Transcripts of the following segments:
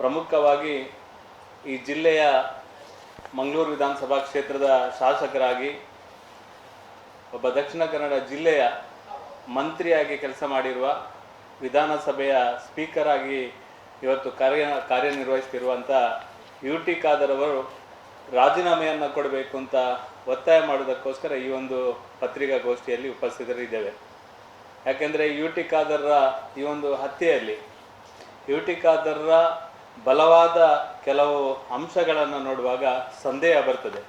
ಪ್ರಮುಖವಾಗಿ ಈ ಜಿಲ್ಲೆಯ ಮಂಗಳೂರು ವಿಧಾನಸಭಾ ಕ್ಷೇತ್ರದ ಶಾಸಕರಾಗಿ ಒಬ್ಬ ದಕ್ಷಿಣ ಕನ್ನಡ ಜಿಲ್ಲೆಯ ಮಂತ್ರಿಯಾಗಿ ಕೆಲಸ ಮಾಡಿರುವ ವಿಧಾನಸಭೆಯ ಸ್ಪೀಕರ್ ಆಗಿ ಇವತ್ತು ಕಾರ್ಯ ಕಾರ್ಯನಿರ್ವಹಿಸ್ತಿರುವಂಥ ಯು ಟಿ ಖಾದರ್ ಅವರು ರಾಜೀನಾಮೆಯನ್ನು ಕೊಡಬೇಕು ಅಂತ ಒತ್ತಾಯ ಮಾಡೋದಕ್ಕೋಸ್ಕರ ಈ ಒಂದು ಪತ್ರಿಕಾಗೋಷ್ಠಿಯಲ್ಲಿ ಉಪಸ್ಥಿತರಿದ್ದೇವೆ. ಯಾಕೆಂದರೆ ಯು ಟಿ ಖಾದರ್ರ ಈ ಒಂದು ಹತ್ಯೆಯಲ್ಲಿ ಯು ಟಿ ಖಾದರ್ರ ಬಲವಾದ ಕೆಲವು ಅಂಶಗಳನ್ನು ನೋಡುವಾಗ ಸಂದೇಹ ಬರ್ತದೆ.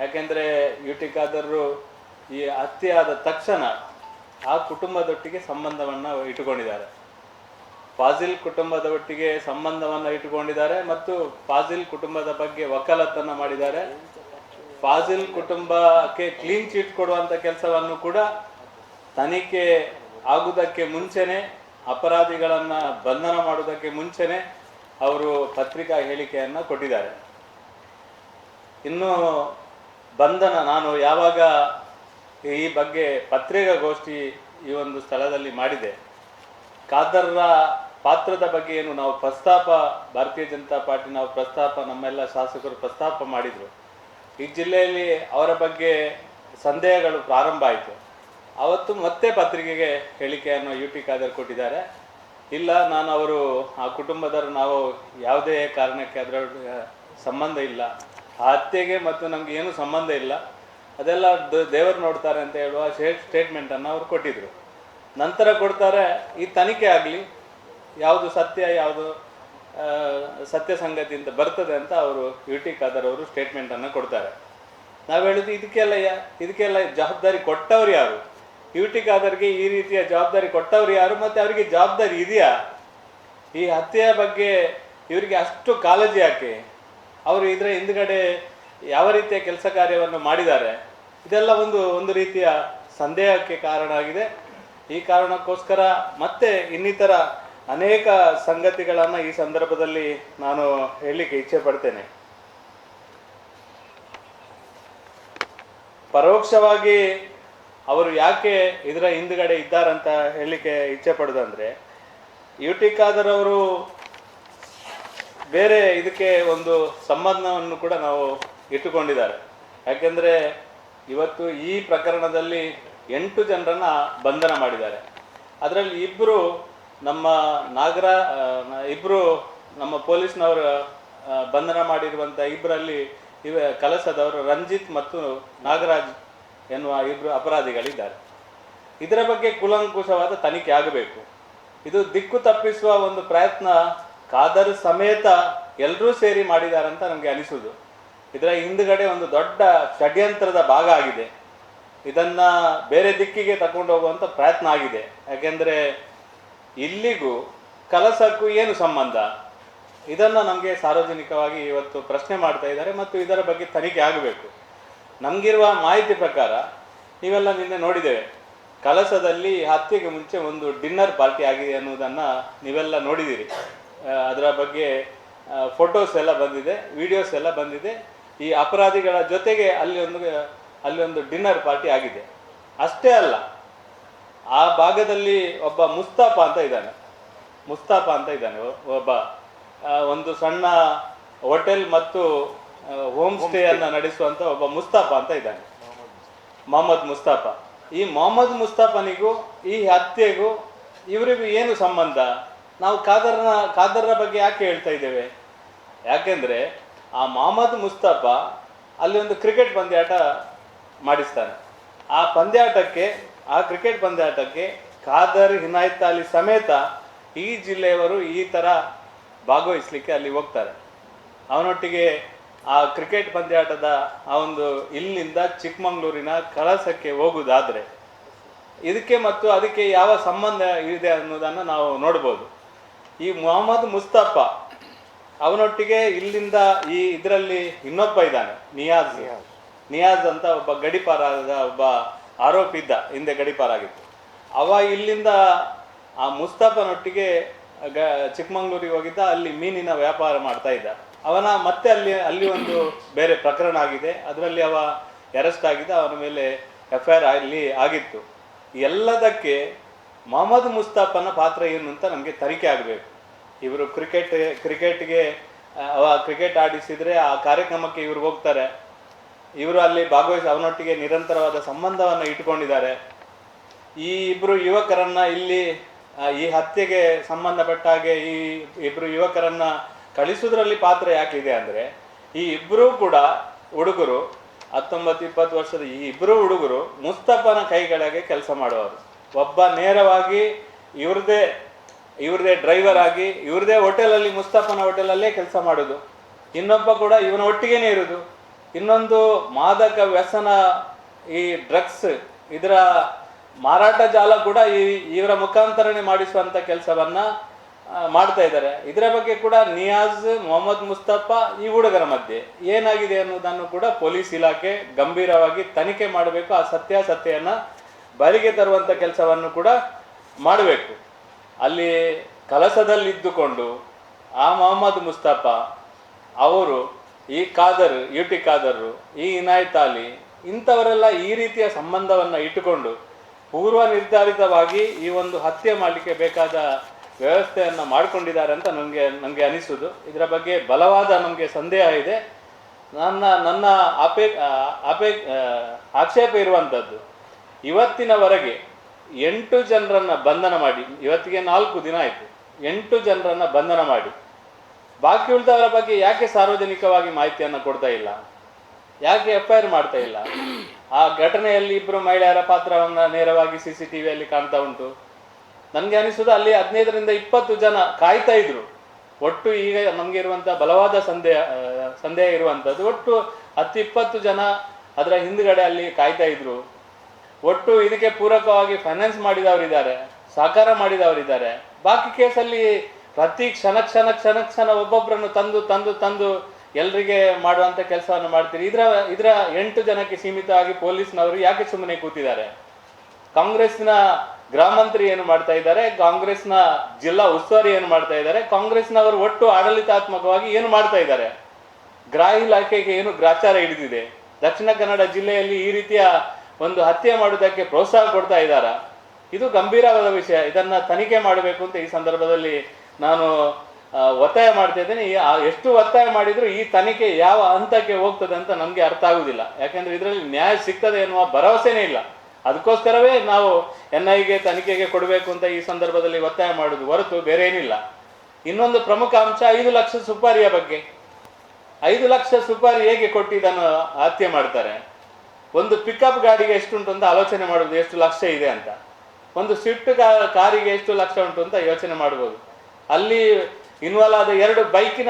ಯಾಕೆಂದರೆ ಯುಟಿಕಾದರು ಈ ಹತ್ಯೆಯಾದ ತಕ್ಷಣ ಆ ಕುಟುಂಬದೊಟ್ಟಿಗೆ ಸಂಬಂಧವನ್ನು ಇಟ್ಟುಕೊಂಡಿದ್ದಾರೆ. ಫಾಜಿಲ್ ಕುಟುಂಬದ ಒಟ್ಟಿಗೆ ಸಂಬಂಧವನ್ನು ಇಟ್ಟುಕೊಂಡಿದ್ದಾರೆ ಮತ್ತು ಫಾಜಿಲ್ ಕುಟುಂಬದ ಬಗ್ಗೆ ವಕಾಲತ್ತನ್ನು ಮಾಡಿದ್ದಾರೆ. ಫಾಜಿಲ್ ಕುಟುಂಬಕ್ಕೆ ಕ್ಲೀನ್ ಚೀಟ್ ಕೊಡುವಂಥ ಕೆಲಸವನ್ನು ಕೂಡ ತನಿಖೆ ಆಗುವುದಕ್ಕೆ ಮುಂಚೆನೆ, ಅಪರಾಧಿಗಳನ್ನು ಬಂಧನ ಮಾಡುವುದಕ್ಕೆ ಮುಂಚೆನೆ ಅವರು ಪತ್ರಿಕಾ ಹೇಳಿಕೆಯನ್ನು ಕೊಟ್ಟಿದ್ದಾರೆ. ಇನ್ನು ಬಂಧನ, ನಾನು ಯಾವಾಗ ಈ ಬಗ್ಗೆ ಪತ್ರಿಕಾಗೋಷ್ಠಿ ಈ ಒಂದು ಸ್ಥಳದಲ್ಲಿ ಮಾಡಿದೆ, ಖಾದರ್ರ ಪಾತ್ರದ ಬಗ್ಗೆ ಏನು ನಾವು ಪ್ರಸ್ತಾಪ, ಭಾರತೀಯ ಜನತಾ ಪಾರ್ಟಿ ನಾವು ಪ್ರಸ್ತಾಪ, ನಮ್ಮೆಲ್ಲ ಶಾಸಕರು ಪ್ರಸ್ತಾಪ ಮಾಡಿದರು. ಈ ಜಿಲ್ಲೆಯಲ್ಲಿ ಅವರ ಬಗ್ಗೆ ಸಂದೇಹಗಳು ಪ್ರಾರಂಭ ಆಯಿತು. ಅವತ್ತು ಮತ್ತೆ ಪತ್ರಿಕೆಗೆ ಹೇಳಿಕೆಯನ್ನು ಯು ಟಿ ಖಾದರ್ ಕೊಟ್ಟಿದ್ದಾರೆ. ಇಲ್ಲ, ನಾನು ಅವರು, ಆ ಕುಟುಂಬದವರು, ನಾವು ಯಾವುದೇ ಕಾರಣಕ್ಕೆ ಅದರ ಸಂಬಂಧ ಇಲ್ಲ. ಆ ಹತ್ಯೆಗೆ ಮತ್ತು ನಮ್ಗೆ ಏನು ಸಂಬಂಧ ಇಲ್ಲ. ಅದೆಲ್ಲ ದೇವರು ನೋಡ್ತಾರೆ ಅಂತ ಹೇಳುವ ಸ್ಟೇಟ್ಮೆಂಟನ್ನು ಅವರು ಕೊಟ್ಟಿದ್ರು. ನಂತರ ಕೊಡ್ತಾರೆ, ಈ ತನಿಖೆ ಆಗಲಿ, ಯಾವುದು ಸತ್ಯ ಯಾವುದು ಸತ್ಯ ಸಂಗತಿ ಅಂತ ಬರ್ತದೆ ಅಂತ ಅವರು ಯು ಟಿ ಖಾದರ್ ಅವರು ಸ್ಟೇಟ್ಮೆಂಟನ್ನು ಕೊಡ್ತಾರೆ. ನಾವು ಹೇಳಿದ್ವಿ ಇದಕ್ಕೆಲ್ಲ ಯಾ- ಇದಕ್ಕೆಲ್ಲ ಜವಾಬ್ದಾರಿ ಕೊಟ್ಟವ್ರು ಯಾರು? ಯು ಟಿ ಈ ರೀತಿಯ ಜವಾಬ್ದಾರಿ ಕೊಟ್ಟವ್ರು ಯಾರು? ಮತ್ತು ಅವರಿಗೆ ಜವಾಬ್ದಾರಿ ಇದೆಯಾ? ಈ ಹತ್ಯೆಯ ಬಗ್ಗೆ ಇವರಿಗೆ ಅಷ್ಟು ಕಾಳಜಿ ಯಾಕೆ? ಅವರು ಇದರ ಹಿಂದ್ಗಡೆ ಯಾವ ರೀತಿಯ ಕೆಲಸ ಕಾರ್ಯವನ್ನು ಮಾಡಿದ್ದಾರೆ? ಇದೆಲ್ಲ ಒಂದು ಒಂದು ರೀತಿಯ ಸಂದೇಹಕ್ಕೆ ಕಾರಣ ಆಗಿದೆ. ಈ ಕಾರಣಕ್ಕೋಸ್ಕರ ಮತ್ತೆ ಇನ್ನಿತರ ಅನೇಕ ಸಂಗತಿಗಳನ್ನು ಈ ಸಂದರ್ಭದಲ್ಲಿ ನಾನು ಹೇಳಲಿಕ್ಕೆ ಇಚ್ಛೆ ಪಡ್ತೇನೆ. ಪರೋಕ್ಷವಾಗಿ ಅವರು ಯಾಕೆ ಇದರ ಹಿಂದ್ಗಡೆ ಇದ್ದಾರಂತ ಹೇಳಲಿಕ್ಕೆ ಇಚ್ಛೆ ಪಡೋದಂದ್ರೆ ಯು ಟಿ ಖಾದರ್ ಅವರು ಬೇರೆ ಇದಕ್ಕೆ ಒಂದು ಸಂಬಂಧವನ್ನು ಕೂಡ ನಾವು ಇಟ್ಟುಕೊಂಡಿದ್ದಾರೆ. ಯಾಕೆಂದರೆ ಇವತ್ತು ಈ ಪ್ರಕರಣದಲ್ಲಿ ಎಂಟು ಜನರನ್ನ ಬಂಧನ ಮಾಡಿದ್ದಾರೆ. ಅದರಲ್ಲಿ ಇಬ್ಬರು ನಮ್ಮ ನಾಗರ ಇಬ್ಬರು ನಮ್ಮ ಪೊಲೀಸ್ನವರು ಬಂಧನ ಮಾಡಿರುವಂಥ ಇಬ್ಬರಲ್ಲಿ ಇವ ಕಲಸದವರು ರಂಜಿತ್ ಮತ್ತು ನಾಗರಾಜ್. ಎನ್ನುವ ಇಬ್ಬರು ಅಪರಾಧಿಗಳಿದ್ದಾರೆ. ಇದರ ಬಗ್ಗೆ ಕುಲಂಕುಶವಾದ ತನಿಖೆ ಆಗಬೇಕು. ಇದು ದಿಕ್ಕು ತಪ್ಪಿಸುವ ಒಂದು ಪ್ರಯತ್ನ ಕಾದರ್ ಸಮೇತ ಎಲ್ಲರೂ ಸೇರಿ ಮಾಡಿದ್ದಾರೆ ಅಂತ ನಮಗೆ ಅನಿಸುವುದು. ಇದರ ಹಿಂದುಗಡೆ ಒಂದು ದೊಡ್ಡ ಷಡ್ಯಂತ್ರದ ಭಾಗ ಆಗಿದೆ. ಇದನ್ನ ಬೇರೆ ದಿಕ್ಕಿಗೆ ತಗೊಂಡು ಹೋಗುವಂಥ ಪ್ರಯತ್ನ ಆಗಿದೆ. ಯಾಕೆಂದರೆ ಇಲ್ಲಿಗೂ ಕಲಸಕ್ಕೂ ಏನು ಸಂಬಂಧ? ಇದನ್ನ ನಮಗೆ ಸಾರ್ವಜನಿಕವಾಗಿ ಇವತ್ತು ಪ್ರಶ್ನೆ ಮಾಡ್ತಾ ಇದ್ದಾರೆ ಮತ್ತು ಇದರ ಬಗ್ಗೆ ತನಿಖೆ ಆಗಬೇಕು. ನಮಗಿರುವ ಮಾಹಿತಿ ಪ್ರಕಾರ ನೀವೆಲ್ಲ ನಿನ್ನೆ ನೋಡಿದ್ದೇವೆ. ಕಲಸದಲ್ಲಿ ಹತ್ಯೆಗೆ ಮುಂಚೆ ಒಂದು ಡಿನ್ನರ್ ಪಾರ್ಟಿ ಆಗಿದೆ ಅನ್ನೋದನ್ನು ನೀವೆಲ್ಲ ನೋಡಿದ್ದೀರಿ. ಅದರ ಬಗ್ಗೆ ಫೋಟೋಸ್ ಎಲ್ಲ ಬಂದಿದೆ, ವಿಡಿಯೋಸ್ ಎಲ್ಲ ಬಂದಿದೆ. ಈ ಅಪರಾಧಿಗಳ ಜೊತೆಗೆ ಅಲ್ಲಿ ಒಂದು ಅಲ್ಲಿ ಒಂದು ಡಿನ್ನರ್ ಪಾರ್ಟಿ ಆಗಿದೆ. ಅಷ್ಟೇ ಅಲ್ಲ, ಆ ಭಾಗದಲ್ಲಿ ಒಬ್ಬ ಮುಸ್ತಾಫ ಅಂತ ಇದ್ದಾನೆ. ಮುಸ್ತಾಫ ಅಂತ ಇದ್ದಾನೆ ಒಬ್ಬ ಒಂದು ಸಣ್ಣ ಹೋಟೆಲ್ ಮತ್ತು ಹೋಮ್ ಸ್ಟೇ ಅನ್ನ ನಡೆಸುವಂತ ಒಬ್ಬ ಮುಸ್ತಾಫ ಅಂತ ಇದ್ದಾನೆ. ಮೊಹಮ್ಮದ್ ಮುಸ್ತಾಫ. ಈ ಮೊಹಮ್ಮದ್ ಮುಸ್ತಾಫನಿಗೂ ಈ ಹತ್ಯೆಗೂ ಇವರಿಗೂ ಏನು ಸಂಬಂಧ? ನಾವು ಖಾದರ್ನ ಖಾದರ್ರ ಬಗ್ಗೆ ಯಾಕೆ ಹೇಳ್ತಾ ಇದ್ದೇವೆ? ಯಾಕೆಂದ್ರೆ ಆ ಮೊಹಮ್ಮದ್ ಮುಸ್ತಾಫ ಅಲ್ಲಿ ಒಂದು ಕ್ರಿಕೆಟ್ ಪಂದ್ಯಾಟ ಮಾಡಿಸ್ತಾನೆ. ಆ ಪಂದ್ಯಾಟಕ್ಕೆ ಆ ಕ್ರಿಕೆಟ್ ಪಂದ್ಯಾಟಕ್ಕೆ ಖಾದರ್ ಹಿನಾಯತ್ ಅಲಿ ಸಮೇತ ಈ ಜಿಲ್ಲೆಯವರು ಈ ಥರ ಭಾಗವಹಿಸ್ಲಿಕ್ಕೆ ಅಲ್ಲಿ ಹೋಗ್ತಾರೆ. ಅವನೊಟ್ಟಿಗೆ ಆ ಕ್ರಿಕೆಟ್ ಪಂದ್ಯಾಟದ ಆ ಒಂದು ಇಲ್ಲಿಂದ ಚಿಕ್ಕಮಂಗ್ಳೂರಿನ ಕಳಸಕ್ಕೆ ಹೋಗುವುದಾದ್ರೆ ಇದಕ್ಕೆ ಮತ್ತು ಅದಕ್ಕೆ ಯಾವ ಸಂಬಂಧ ಇದೆ ಅನ್ನೋದನ್ನು ನಾವು ನೋಡ್ಬೋದು. ಈ ಮೊಹಮ್ಮದ್ ಮುಸ್ತಫ ಅವನೊಟ್ಟಿಗೆ ಇಲ್ಲಿಂದ ಈ ಇದರಲ್ಲಿ ಇನ್ನೊಬ್ಬ ಇದ್ದಾನೆ ನಿಯಾಜ್. ನಿಯಾಜ್ ಅಂತ ಒಬ್ಬ ಗಡಿಪಾರಾದ ಒಬ್ಬ ಆರೋಪಿ ಇದ್ದ ಹಿಂದೆ ಗಡಿಪಾರಾಗಿತ್ತು. ಅವ ಇಲ್ಲಿಂದ ಆ ಮುಸ್ತಫನೊಟ್ಟಿಗೆ ಗ ಚಿಕ್ಕಮಂಗ್ಳೂರಿಗೆ ಹೋಗಿದ್ದ ಅಲ್ಲಿ ಮೀನಿನ ವ್ಯಾಪಾರ ಮಾಡ್ತಾ ಇದ್ದ. ಅವನ ಮತ್ತೆ ಅಲ್ಲಿ ಅಲ್ಲಿ ಒಂದು ಬೇರೆ ಪ್ರಕರಣ ಆಗಿದೆ. ಅದರಲ್ಲಿ ಅವ ಅರೆಸ್ಟ್ ಆಗಿದ್ದ ಅವನ ಮೇಲೆ ಎಫ್ ಐ ಆರ್ ಅಲ್ಲಿ ಆಗಿತ್ತು. ಎಲ್ಲದಕ್ಕೆ ಮೊಹಮ್ಮದ್ ಮುಸ್ತಾಫನ ಪಾತ್ರ ಏನು ಅಂತ ನಮಗೆ ತನಿಖೆ ಆಗಬೇಕು. ಇವರು ಕ್ರಿಕೆಟ್ ಕ್ರಿಕೆಟ್ಗೆ ಅವ ಕ್ರಿಕೆಟ್ ಆಡಿಸಿದರೆ ಆ ಕಾರ್ಯಕ್ರಮಕ್ಕೆ ಇವರು ಹೋಗ್ತಾರೆ. ಇವರು ಅಲ್ಲಿ ಭಾಗವಹಿಸಿ ಅವನೊಟ್ಟಿಗೆ ನಿರಂತರವಾದ ಸಂಬಂಧವನ್ನು ಇಟ್ಕೊಂಡಿದ್ದಾರೆ ಈ ಇಬ್ಬರು ಯುವಕರನ್ನು ಇಲ್ಲಿ ಈ ಹತ್ಯೆಗೆ ಸಂಬಂಧಪಟ್ಟ ಹಾಗೆ ಈ ಇಬ್ಬರು ಯುವಕರನ್ನ ಕಳಿಸುವುದರಲ್ಲಿ ಪಾತ್ರ ಯಾಕಿದೆ ಅಂದ್ರೆ, ಈ ಇಬ್ಬರೂ ಕೂಡ ಹುಡುಗರು, ಹತ್ತೊಂಬತ್ತು, ಇಪ್ಪತ್ತು ವರ್ಷದ ಈ ಇಬ್ರು ಹುಡುಗರು ಮುಸ್ತಫನ ಕೈಗಳಿಗೆ ಕೆಲಸ ಮಾಡುವವರು. ಒಬ್ಬ ನೇರವಾಗಿ ಇವ್ರದೇ ಇವ್ರದೇ ಡ್ರೈವರ್ ಆಗಿ, ಇವ್ರದೇ ಹೋಟೆಲಲ್ಲಿ, ಮುಸ್ತಫನ ಹೋಟೆಲಲ್ಲೇ ಕೆಲಸ ಮಾಡೋದು. ಇನ್ನೊಬ್ಬ ಕೂಡ ಇವನ ಒಟ್ಟಿಗೆನೇ ಇರೋದು. ಇನ್ನೊಂದು ಮಾದಕ ವ್ಯಸನ, ಈ ಡ್ರಗ್ಸ್ ಇದರ ಮಾರಾಟ ಜಾಲ ಕೂಡ ಈ, ಇವರ ಮುಖಾಂತರನೇ ಮಾಡಿಸುವಂಥ ಕೆಲಸವನ್ನ ಮಾಡ್ತಾ ಇದ್ದಾರೆ. ಇದರ ಬಗ್ಗೆ ಕೂಡ ನಿಯಾಜ್, ಮೊಹಮ್ಮದ್ ಮುಸ್ತಫಾ ಈ ಹುಡುಗರ ಮಧ್ಯೆ ಏನಾಗಿದೆ ಅನ್ನೋದನ್ನು ಕೂಡ ಪೊಲೀಸ್ ಇಲಾಖೆ ಗಂಭೀರವಾಗಿ ತನಿಖೆ ಮಾಡಬೇಕು. ಆ ಸತ್ಯಾಸತ್ಯೆಯನ್ನ ಬಯಲಿಗೆ ತರುವಂತ ಕೆಲಸವನ್ನು ಕೂಡ ಮಾಡಬೇಕು. ಅಲ್ಲಿ ಕಲಸದಲ್ಲಿದ್ದುಕೊಂಡು ಆ ಮೊಹಮ್ಮದ್ ಮುಸ್ತಫಾ ಅವರು ಈ ಖಾದರ್ ಯು ಟಿ ಖಾದರ್, ಈ ಇನಾಯತ್ ಅಲಿ ಇಂಥವರೆಲ್ಲ ಈ ರೀತಿಯ ಸಂಬಂಧವನ್ನು ಇಟ್ಟುಕೊಂಡು ಪೂರ್ವ ನಿರ್ಧಾರಿತವಾಗಿ ಈ ಒಂದು ಹತ್ಯೆ ಮಾಡಲಿಕ್ಕೆ ಬೇಕಾದ ವ್ಯವಸ್ಥೆಯನ್ನು ಮಾಡಿಕೊಂಡಿದ್ದಾರೆ ಅಂತ ನನಗೆ ನನಗೆ ಅನಿಸೋದು. ಇದರ ಬಗ್ಗೆ ಬಲವಾದ ನಮಗೆ ಸಂದೇಹ ಇದೆ. ನನ್ನ ನನ್ನ ಅಪೇ ಆ, ಅಪೇ ಆ, ಆಕ್ಷೇಪ ಇರುವಂಥದ್ದು ಇವತ್ತಿನವರೆಗೆ ಎಂಟು ಜನರನ್ನು ಬಂಧನ ಮಾಡಿ ಇವತ್ತಿಗೆ ನಾಲ್ಕು ದಿನ ಆಯಿತು ಎಂಟು ಜನರನ್ನು ಬಂಧನ ಮಾಡಿ ಬಾಕಿ ಉಳಿದವರ ಬಗ್ಗೆ ಯಾಕೆ ಸಾರ್ವಜನಿಕವಾಗಿ ಮಾಹಿತಿಯನ್ನು ಕೊಡ್ತಾ ಇಲ್ಲ? ಯಾಕೆ ಎಫ್ ಐ ಆರ್ ಮಾಡ್ತಾ ಇಲ್ಲ? ಆ ಘಟನೆಯಲ್ಲಿ ಇಬ್ಬರು ಮಹಿಳೆಯರ ಪಾತ್ರವನ್ನು ನೇರವಾಗಿ ಸಿ ಸಿ ಟಿವಿಯಲ್ಲಿ ಕಾಣ್ತಾ ಉಂಟು. ನನಗೆ ಅನಿಸೋದು ಅಲ್ಲಿ ಹದಿನೈದರಿಂದ ಇಪ್ಪತ್ತು ಜನ ಕಾಯ್ತಾ ಇದ್ರು. ಒಟ್ಟು ಈಗ ನಮಗೆ ಇರುವಂತಹ ಬಲವಾದ ಸಂದೇಹ ಸಂದೇಹ ಇರುವಂಥದ್ದು ಒಟ್ಟು ಹತ್ತು ಇಪ್ಪತ್ತು ಜನ ಅದರ ಹಿಂದ್ಗಡೆ ಅಲ್ಲಿ ಕಾಯ್ತಾ ಇದ್ರು. ಒಟ್ಟು ಇದಕ್ಕೆ ಪೂರಕವಾಗಿ ಫೈನಾನ್ಸ್ ಮಾಡಿದವರಿದ್ದಾರೆ, ಸಹಕಾರ ಮಾಡಿದವರಿದ್ದಾರೆ. ಬಾಕಿ ಕೇಸಲ್ಲಿ ಪ್ರತಿ ಕ್ಷಣ ಕ್ಷಣ ಕ್ಷಣ ಕ್ಷಣ ಒಬ್ಬೊಬ್ಬರನ್ನು ತಂದು ತಂದು ತಂದು ಎಲ್ರಿಗೆ ಮಾಡುವಂತ ಕೆಲಸವನ್ನು ಮಾಡ್ತೀರಿ. ಇದರ ಇದರ ಎಂಟು ಜನಕ್ಕೆ ಸೀಮಿತವಾಗಿ ಪೊಲೀಸ್ನವರು ಯಾಕೆ ಸುಮ್ಮನೆ ಕೂತಿದ್ದಾರೆ? ಕಾಂಗ್ರೆಸ್ನ ಗ್ರಾಮಾಂತರಿ ಏನು ಮಾಡ್ತಾ ಇದ್ದಾರೆ? ಕಾಂಗ್ರೆಸ್ನ ಜಿಲ್ಲಾ ಉಸ್ತುವಾರಿ ಏನು ಮಾಡ್ತಾ ಇದ್ದಾರೆ? ಕಾಂಗ್ರೆಸ್ನವರು ಒಟ್ಟು ಆಡಳಿತಾತ್ಮಕವಾಗಿ ಏನು ಮಾಡ್ತಾ ಇದ್ದಾರೆ? ಗ್ರಾಹ ಇಲಾಖೆಗೆ ಏನು ಗ್ರಾಚಾರ ಹಿಡಿದಿದೆ? ದಕ್ಷಿಣ ಕನ್ನಡ ಜಿಲ್ಲೆಯಲ್ಲಿ ಈ ರೀತಿಯ ಒಂದು ಹತ್ಯೆ ಮಾಡುವುದಕ್ಕೆ ಪ್ರೋತ್ಸಾಹ ಕೊಡ್ತಾ ಇದ್ದಾರಾ? ಇದು ಗಂಭೀರವಾದ ವಿಷಯ. ಇದನ್ನ ತನಿಖೆ ಮಾಡಬೇಕು ಅಂತ ಈ ಸಂದರ್ಭದಲ್ಲಿ ನಾನು ಒತ್ತಾಯ ಮಾಡ್ತಾ ಇದ್ದೇನೆ. ಎಷ್ಟು ಒತ್ತಾಯ ಮಾಡಿದ್ರು ಈ ತನಿಖೆ ಯಾವ ಹಂತಕ್ಕೆ ಹೋಗ್ತದೆ ಅಂತ ನಮಗೆ ಅರ್ಥ ಆಗುದಿಲ್ಲ ಯಾಕಂದ್ರೆ ಇದರಲ್ಲಿ ನ್ಯಾಯ ಸಿಗ್ತದೆ ಎನ್ನುವ ಭರವಸೆನೇ ಇಲ್ಲ. ಅದಕ್ಕೋಸ್ಕರವೇ ನಾವು ಎನ್ ಐಗೆ ತನಿಖೆಗೆ ಕೊಡಬೇಕು ಅಂತ ಈ ಸಂದರ್ಭದಲ್ಲಿ ಒತ್ತಾಯ ಮಾಡುದು ಹೊರತು ಬೇರೆ ಏನಿಲ್ಲ ಇನ್ನೊಂದು ಪ್ರಮುಖ ಅಂಶ ಐದು ಲಕ್ಷ ಸುಪಾರಿಯ ಬಗ್ಗೆ. ಐದು ಲಕ್ಷ ಸುಪಾರಿ ಹೇಗೆ ಕೊಟ್ಟು ಇದನ್ನು ಹತ್ಯೆ ಮಾಡ್ತಾರೆ? ಒಂದು ಪಿಕಪ್ ಗಾಡಿಗೆ ಎಷ್ಟುಂಟು ಅಂತ ಆಲೋಚನೆ ಮಾಡುವುದು ಎಷ್ಟು ಲಕ್ಷ ಇದೆ ಅಂತ. ಒಂದು ಸ್ವಿಫ್ಟ್ ಕಾರಿಗೆ ಎಷ್ಟು ಲಕ್ಷ ಉಂಟು ಅಂತ ಯೋಚನೆ ಮಾಡ್ಬೋದು. ಅಲ್ಲಿ ಇನ್ವಾಲ್ವ್ ಆದ ಎರಡು ಬೈಕಿನ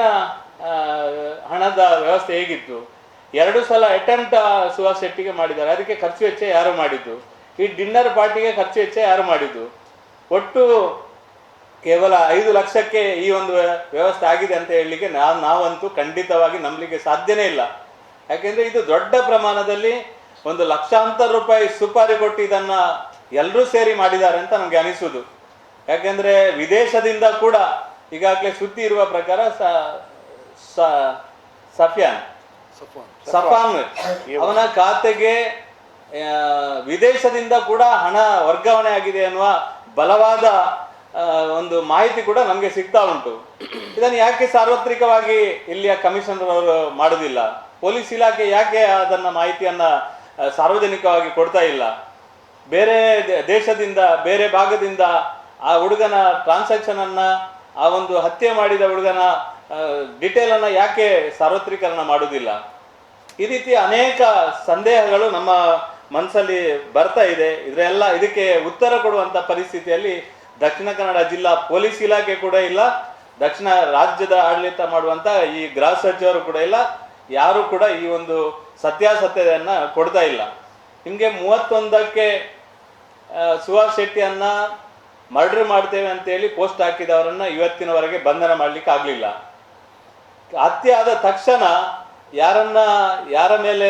ಹಣದ ವ್ಯವಸ್ಥೆ ಹೇಗಿತ್ತು? ಎರಡು ಸಲ ಅಟೆಂಪ್ಟ್ ಸುಹಾಸ್ ಶೆಟ್ಟಿಗೆ ಮಾಡಿದ್ದಾರೆ. ಅದಕ್ಕೆ ಖರ್ಚು ವೆಚ್ಚ ಯಾರು ಮಾಡಿದ್ದು? ಈ ಡಿನ್ನರ್ ಪಾರ್ಟಿಗೆ ಖರ್ಚು ವೆಚ್ಚ ಯಾರು ಮಾಡಿದ್ದು? ಒಟ್ಟು ಕೇವಲ ಐದು ಲಕ್ಷಕ್ಕೆ ಈ ಒಂದು ವ್ಯವಸ್ಥೆ ಆಗಿದೆ ಅಂತ ಹೇಳಲಿಕ್ಕೆ ನಾವು, ನಾವಂತೂ ಖಂಡಿತವಾಗಿ ನಂಬಲಿಕ್ಕೆ ಸಾಧ್ಯನೇ ಇಲ್ಲ. ಯಾಕೆಂದರೆ ಇದು ದೊಡ್ಡ ಪ್ರಮಾಣದಲ್ಲಿ ಒಂದು ಲಕ್ಷಾಂತರ ರೂಪಾಯಿ ಸುಪಾರಿ ಕೊಟ್ಟು ಇದನ್ನು ಎಲ್ಲರೂ ಸೇರಿ ಮಾಡಿದ್ದಾರೆ ಅಂತ ನಮಗೆ ಅನಿಸೋದು. ಯಾಕೆಂದರೆ ವಿದೇಶದಿಂದ ಕೂಡ ಈಗಾಗಲೇ ಸುದ್ದಿ ಇರುವ ಪ್ರಕಾರ ಸಫಿಯಾನ್ ಸಫಾನ್ ಅವನ ಖಾತೆಗೆ ವಿದೇಶದಿಂದ ಕೂಡ ಹಣ ವರ್ಗಾವಣೆ ಆಗಿದೆ ಅನ್ನುವ ಬಲವಾದ ಒಂದು ಮಾಹಿತಿ ಕೂಡ ನಮಗೆ ಸಿಗ್ತಾ ಉಂಟು. ಇದನ್ನು ಯಾಕೆ ಸಾರ್ವತ್ರಿಕವಾಗಿ ಇಲ್ಲಿಯ ಕಮಿಷನರ್ ಅವರು ಮಾಡುದಿಲ್ಲ? ಪೊಲೀಸ್ ಇಲಾಖೆ ಯಾಕೆ ಅದನ್ನ ಮಾಹಿತಿಯನ್ನ ಸಾರ್ವಜನಿಕವಾಗಿ ಕೊಡ್ತಾ ಇಲ್ಲ? ಬೇರೆ ದೇಶದಿಂದ ಬೇರೆ ಭಾಗದಿಂದ ಆ ಹುಡುಗನ ಟ್ರಾನ್ಸಾಕ್ಷನ್ ಅನ್ನ ಆ ಒಂದು ಹತ್ಯೆ ಮಾಡಿದ ಹುಡುಗನ ಡಿಟೇಲ್ ಅನ್ನ ಯಾಕೆ ಸಾರ್ವತ್ರಿಕರಣ ಮಾಡುವುದಿಲ್ಲ ಈ ರೀತಿ ಅನೇಕ ಸಂದೇಹಗಳು ನಮ್ಮ ಮನಸ್ಸಲ್ಲಿ ಬರ್ತಾ ಇದೆ. ಇದರೆಲ್ಲ ಇದಕ್ಕೆ ಉತ್ತರ ಕೊಡುವಂತ ಪರಿಸ್ಥಿತಿಯಲ್ಲಿ ದಕ್ಷಿಣ ಕನ್ನಡ ಜಿಲ್ಲಾ ಪೊಲೀಸ್ ಇಲಾಖೆ ಕೂಡ ಇಲ್ಲ. ದಕ್ಷಿಣ ರಾಜ್ಯದ ಆಡಳಿತ ಮಾಡುವಂತ ಈ ಗೃಹ ಸಚಿವರು ಕೂಡ ಇಲ್ಲ. ಯಾರು ಕೂಡ ಈ ಒಂದು ಸತ್ಯಾಸತ್ಯತೆಯನ್ನ ಕೊಡ್ತಾ ಇಲ್ಲ. ಹಿಂಗೆ ಮೂವತ್ತೊಂದಕ್ಕೆ ಸುಹಾಸ್ ಶೆಟ್ಟಿಯನ್ನ ಮರ್ಡರ್ ಮಾಡ್ತೇವೆ ಅಂತೇಳಿ ಪೋಸ್ಟ್ ಹಾಕಿದವರನ್ನ ಇವತ್ತಿನವರೆಗೆ ಬಂಧನ ಮಾಡ್ಲಿಕ್ಕೆ ಆಗ್ಲಿಲ್ಲ ಹತ್ಯೆ ಆದ ತಕ್ಷಣ ಯಾರನ್ನ, ಯಾರ ಮೇಲೆ,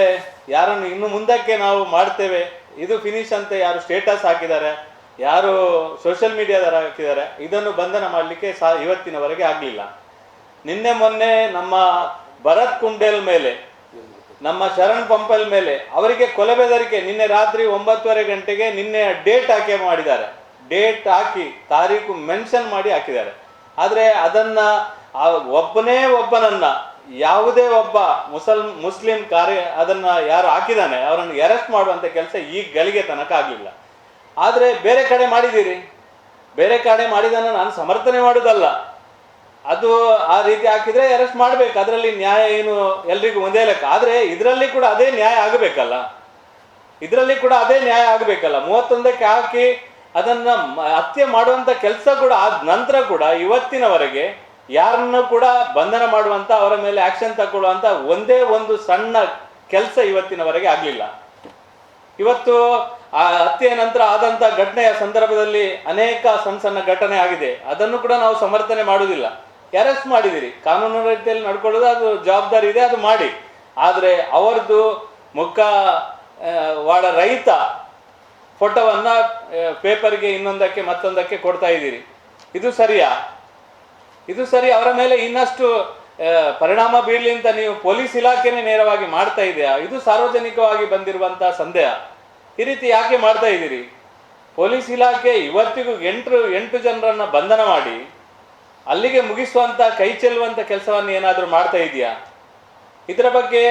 ಯಾರನ್ನು ಇನ್ನು ಮುಂದಕ್ಕೆ ನಾವು ಮಾಡ್ತೇವೆ, ಇದು ಫಿನಿಶ್ ಅಂತ ಯಾರು ಸ್ಟೇಟಸ್ ಹಾಕಿದ್ದಾರೆ, ಯಾರು ಸೋಷಿಯಲ್ ಮೀಡಿಯಾದರ ಹಾಕಿದ್ದಾರೆ, ಇದನ್ನು ಬಂಧನ ಮಾಡಲಿಕ್ಕೆ ಸಹ ಇವತ್ತಿನವರೆಗೆ ಆಗಲಿಲ್ಲ. ನಿನ್ನೆ ಮೊನ್ನೆ ನಮ್ಮ ಭರತ್ ಕುಂಡೇಲ್ ಮೇಲೆ, ನಮ್ಮ ಶರಣ್ ಪಂಪಲ್ ಮೇಲೆ, ಅವರಿಗೆ ಕೊಲೆ ಬೆದರಿಕೆ ನಿನ್ನೆ ರಾತ್ರಿ ಒಂಬತ್ತುವರೆ ಗಂಟೆಗೆ ನಿನ್ನೆ ಡೇಟ್ ಹಾಕಿ ಮಾಡಿದ್ದಾರೆ. ಡೇಟ್ ಹಾಕಿ, ತಾರೀಕು ಮೆನ್ಷನ್ ಮಾಡಿ ಹಾಕಿದ್ದಾರೆ. ಆದರೆ ಅದನ್ನ ಆ ಒಬ್ಬನೇ ಒಬ್ಬನನ್ನ, ಯಾವುದೇ ಒಬ್ಬ ಮುಸಲ್, ಮುಸ್ಲಿಂ ಕಾರ್ಯ, ಅದನ್ನ ಯಾರು ಹಾಕಿದಾನೆ, ಅವರನ್ನು ಅರೆಸ್ಟ್ ಮಾಡುವಂತ ಕೆಲಸ ಈ ಗಳಿಗೆ ತನಕ ಆಗಲಿಲ್ಲ. ಆದರೆ ಬೇರೆ ಕಡೆ ಮಾಡಿದ್ದೀರಿ. ಬೇರೆ ಕಡೆ ಮಾಡಿದನ್ನ ನಾನು ಸಮರ್ಥನೆ ಮಾಡುವುದಲ್ಲ ಅದು ಆ ರೀತಿ ಹಾಕಿದ್ರೆ ಅರೆಸ್ಟ್ ಮಾಡ್ಬೇಕು. ಅದರಲ್ಲಿ ನ್ಯಾಯ ಏನು ಎಲ್ರಿಗೂ ಒಂದೇ ಲೆಕ್ಕ. ಆದ್ರೆ ಇದರಲ್ಲಿ ಕೂಡ ಅದೇ ನ್ಯಾಯ ಆಗಬೇಕಲ್ಲ. ಇದರಲ್ಲಿ ಕೂಡ ಅದೇ ನ್ಯಾಯ ಆಗಬೇಕಲ್ಲ. ಮೂವತ್ತೊಂದಕ್ಕೆ ಹಾಕಿ ಅದನ್ನ ಹತ್ಯೆ ಮಾಡುವಂತ ಕೆಲಸ ಕೂಡ ಆದ ನಂತರ ಕೂಡ ಇವತ್ತಿನವರೆಗೆ ಯಾರನ್ನು ಕೂಡ ಬಂಧನ ಮಾಡುವಂತ, ಅವರ ಮೇಲೆ ಆಕ್ಷನ್ ತಗೊಳ್ಳುವಂತ ಒಂದೇ ಒಂದು ಸಣ್ಣ ಕೆಲಸ ಇವತ್ತಿನವರೆಗೆ ಆಗಲಿಲ್ಲ. ಇವತ್ತು ಆ ಹತ್ಯೆಯ ನಂತರ ಆದಂತ ಘಟನೆಯ ಸಂದರ್ಭದಲ್ಲಿ ಅನೇಕ ಸಣ್ಣ ಸಣ್ಣ ಘಟನೆ ಆಗಿದೆ. ಅದನ್ನು ಕೂಡ ನಾವು ಸಮರ್ಥನೆ ಮಾಡುವುದಿಲ್ಲ. ಅರೆಸ್ಟ್ ಮಾಡಿದಿರಿ. ಕಾನೂನು ರೀತಿಯಲ್ಲಿ ನಡ್ಕೊಳ್ಳೋದು ಅದು ಜವಾಬ್ದಾರಿ ಇದೆ, ಅದು ಮಾಡಿ. ಆದರೆ ಅವರದ್ದು ಮುಖ ವಾಡ ರೈತ ಫೋಟೋವನ್ನ ಪೇಪರ್ಗೆ ಇನ್ನೊಂದಕ್ಕೆ ಮತ್ತೊಂದಕ್ಕೆ ಕೊಡ್ತಾ ಇದ್ದೀರಿ. ಇದು ಸರಿಯಾ? ಇದು ಸರಿ, ಅವರ ಮೇಲೆ ಇನ್ನಷ್ಟು ಪರಿಣಾಮ ಬೀಳಲಿ ಅಂತ ನೀವು ಪೊಲೀಸ್ ಇಲಾಖೆನೇ ನೇರವಾಗಿ ಮಾಡ್ತಾ ಇದೆಯಾ? ಇದು ಸಾರ್ವಜನಿಕವಾಗಿ ಬಂದಿರುವಂತಹ ಸಂದೇಹ. ಈ ರೀತಿ ಯಾಕೆ ಮಾಡ್ತಾ ಇದ್ದೀರಿ? ಪೊಲೀಸ್ ಇಲಾಖೆ ಇವತ್ತಿಗೂ ಎಂಟು ಎಂಟು ಜನರನ್ನ ಬಂಧನ ಮಾಡಿ, ಅಲ್ಲಿಗೆ ಮುಗಿಸುವಂತ, ಕೈ ಚೆಲ್ಲುವಂತ ಕೆಲಸವನ್ನು ಏನಾದರೂ ಮಾಡ್ತಾ ಇದೆಯಾ? ಇದರ ಬಗ್ಗೆ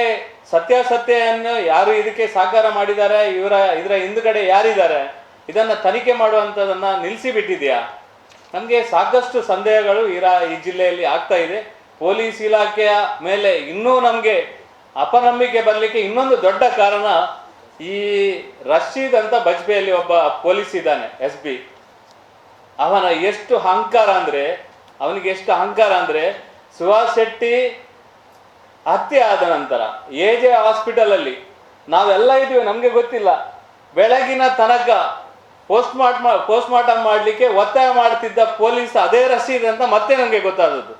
ಸತ್ಯಾಸತ್ಯನ್ನು ಯಾರು ಇದಕ್ಕೆ ಸಹಕಾರ ಮಾಡಿದ್ದಾರೆ? ಇವರ, ಇದರ ಹಿಂದುಗಡೆ ಯಾರಿದ್ದಾರೆ? ಇದನ್ನ ತನಿಖೆ ಮಾಡುವಂಥದ್ದನ್ನ ನಿಲ್ಲಿಸಿ ಬಿಟ್ಟಿದೆಯಾ ನಮಗೆ ಸಾಕಷ್ಟು ಸಂದೇಹಗಳು ಈ ಈ ಜಿಲ್ಲೆಯಲ್ಲಿ ಆಗ್ತಾ ಇದೆ. ಪೊಲೀಸ್ ಇಲಾಖೆಯ ಮೇಲೆ ಇನ್ನೂ ನಮಗೆ ಅಪನಂಬಿಕೆ ಬರಲಿಕ್ಕೆ ಇನ್ನೊಂದು ದೊಡ್ಡ ಕಾರಣ ಈ ರಶೀದ್ ಅಂತ ಬಜ್ಪೆಯಲ್ಲಿ ಒಬ್ಬ ಪೊಲೀಸ್ ಇದ್ದಾನೆ, ಎಸ್ ಬಿ. ಅವನ ಎಷ್ಟು ಅಹಂಕಾರ ಅಂದರೆ, ಅವನಿಗೆ ಎಷ್ಟು ಅಹಂಕಾರ ಅಂದರೆ, ಸುಭಾಷ್ ಶೆಟ್ಟಿ ಹತ್ಯೆ ಆದ ನಂತರ, ಎ ಜೆ ಹಾಸ್ಪಿಟಲಲ್ಲಿ, ನಾವೆಲ್ಲ ಇದ್ದೀವಿ, ನಮಗೆ ಗೊತ್ತಿಲ್ಲ. ಬೆಳಗಿನ ತನಕ ಪೋಸ್ಟ್ ಮಾರ್ಟ್ ಪೋಸ್ಟ್ ಮಾರ್ಟಮ್ ಮಾಡಲಿಕ್ಕೆ ಒತ್ತಾಯ ಮಾಡ್ತಿದ್ದ ಪೊಲೀಸ್ ಅದೇ ರಸೀದ್ ಅಂತ ಮತ್ತೆ ನನಗೆ ಗೊತ್ತಾದದ್ದು.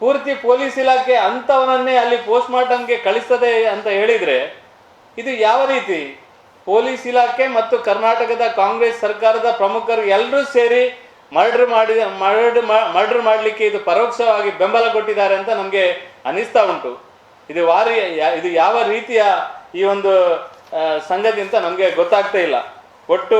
ಪೂರ್ತಿ ಪೊಲೀಸ್ ಇಲಾಖೆ ಅಂಥವನನ್ನೇ ಅಲ್ಲಿ ಪೋಸ್ಟ್ ಮಾರ್ಟಮ್ಗೆ ಕಳಿಸ್ತದೆ ಅಂತ ಹೇಳಿದರೆ ಇದು ಯಾವ ರೀತಿ? ಪೊಲೀಸ್ ಇಲಾಖೆ ಮತ್ತು ಕರ್ನಾಟಕದ ಕಾಂಗ್ರೆಸ್ ಸರ್ಕಾರದ ಪ್ರಮುಖರು ಎಲ್ಲರೂ ಸೇರಿ ಮರ್ಡರ್ ಮಾಡಿದ ಮರ್ಡರ್ ಮರ್ಡರ್ ಮಾಡಲಿಕ್ಕೆ ಇದು ಪರೋಕ್ಷವಾಗಿ ಬೆಂಬಲ ಕೊಟ್ಟಿದ್ದಾರೆ ಅಂತ ನಮಗೆ ಅನಿಸ್ತಾ ಉಂಟು. ಇದು ವಾರಿ, ಇದು ಯಾವ ರೀತಿಯ ಈ ಒಂದು ಸಂಗತಿ ಅಂತ ನಮಗೆ ಗೊತ್ತಾಗ್ತಾ ಇಲ್ಲ. ಒಟ್ಟು